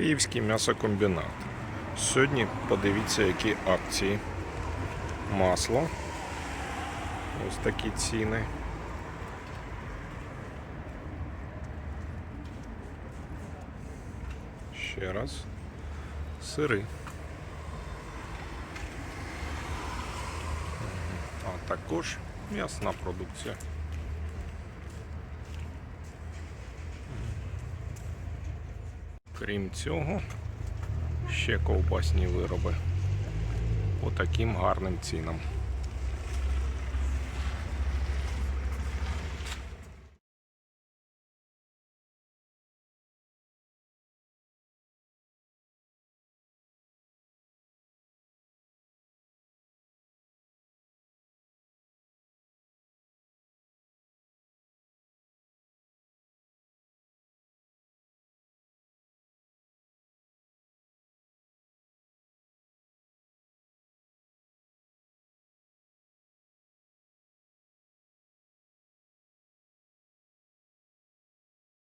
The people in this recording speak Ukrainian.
Київський м'ясокомбінат. Сьогодні подивіться, які акції. Масло. Ось такі ціни. Ще раз. Сири. А також м'ясна продукція. Крім цього, ще ковбасні вироби по таким гарним цінам.